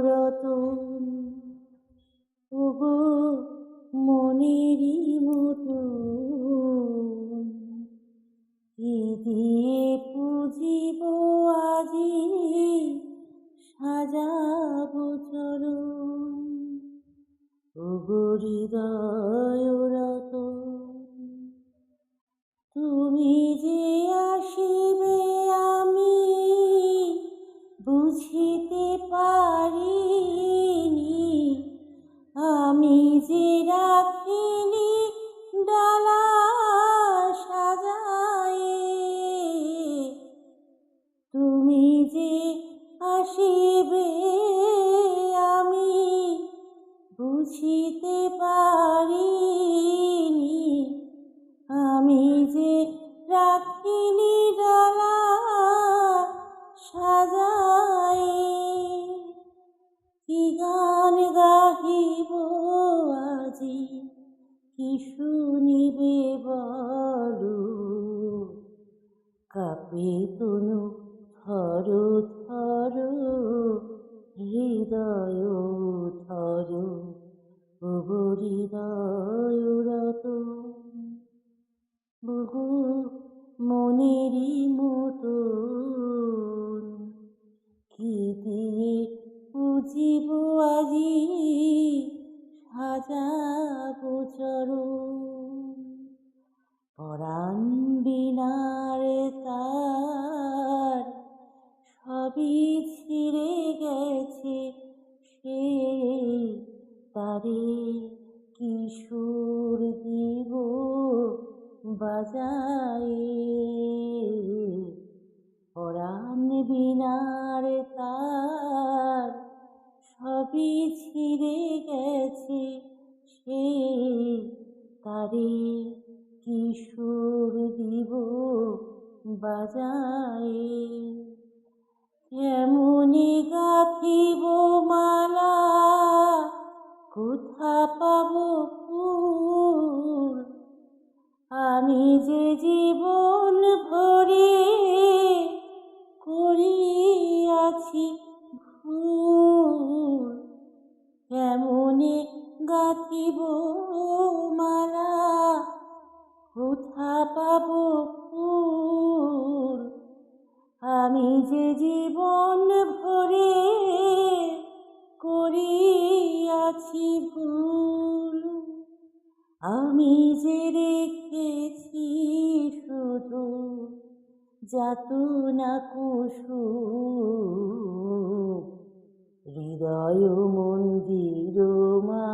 রতন ওগো মনেরই মতন। কি দিয়ে পুজিব আজি? সাজাবো চরণ। ওগো হৃদয় আসিবে আমি বুঝিতে পারিনি। আমি যে রাখিনি ডালা সাজায়ে, কি গান গাহিব আজি, কি শুনিবে বলো। কাপে তনু থর থর হৃদয় থর ওগো হৃদয় রতন বহু মনেরই মতন, কি দিয়ে বুঝিব আজি, সাজাবো চরণ। ছিঁড়ে গেছে, সে তারে কিশোর দিব বাজায়? পরাণ বিনার তার সবই ছিঁড়ে গেছে, সে তারে কিশোর দিব বাজায়ে? কেমনি গাথিব মালা, কোথা পাব ফুল? আমি যে জীবন ভরে করিয়াছি ভুল কেমনে গাথিব মালা, কোথা পাব যে রেখেছি শুধু যাতনা কুসু। হৃদয় মন্দির মাঝে